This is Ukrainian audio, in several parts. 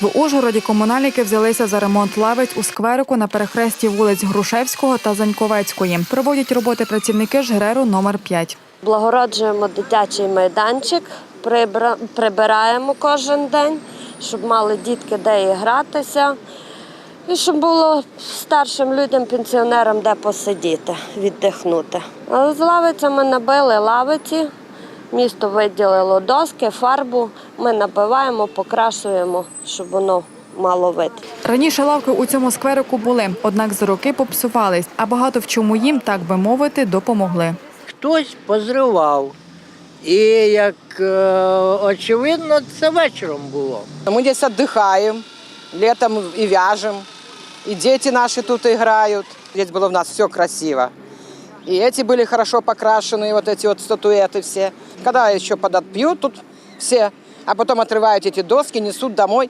В Ужгороді комунальники взялися за ремонт лавиць у скверику на перехресті вулиць Грушевського та Заньковецької. Проводять роботи працівники ЖРЕРу номер 5 Благороджуємо дитячий майданчик, прибираємо кожен день, щоб мали дітки де гратися. І щоб було старшим людям, пенсіонерам де посидіти, віддихнути. З лавицями набили лавиці, місто виділило доски, фарбу. Ми набиваємо, покрашуємо, щоб воно мало вид. Раніше лавки у цьому скверику були, однак за роки попсувались, а багато в чому їм, так би мовити, допомогли. хтось позривав. І як е, очевидно, це вечором було. Мы здесь отдыхаем, летом и вяжем, и дети наши тут играют. Здесь было у нас все красиво. И эти были хорошо покрашены, вот эти вот статуэты все. Когда еще подотпьют тут все, а потом отрывают эти доски, несут домой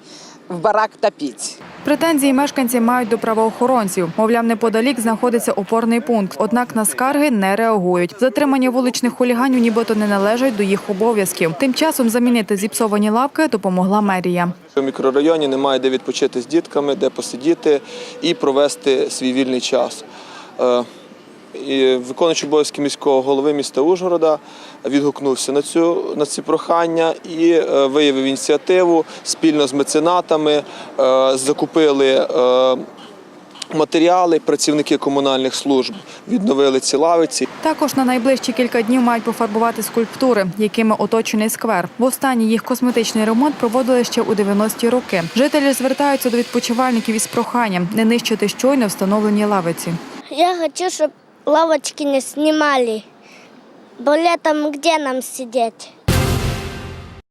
в барак топить. Претензії мешканці мають до правоохоронців. Мовляв, неподалік знаходиться опорний пункт. Однак на скарги не реагують. Затримання вуличних хуліганів нібито не належать до їх обов'язків. Тим часом замінити зіпсовані лавки допомогла мерія. У мікрорайоні немає де відпочити з дітками, де посидіти і провести свій вільний час. і виконуючий обов'язки міського голови міста Ужгорода відгукнувся на цю на ці прохання і е, виявив ініціативу спільно з меценатами. е, Закупили е, матеріали, працівники комунальних служб відновили ці лавиці. Також на найближчі кілька днів мають пофарбувати скульптури, якими оточений сквер. Востаннє їх косметичний ремонт проводили ще у 90-ті роки. Жителі звертаються до відпочивальників із проханням не нищити щойно встановлені лавиці. Я хочу, чтобы лавочки не снимали. Бо летом где нам сидеть?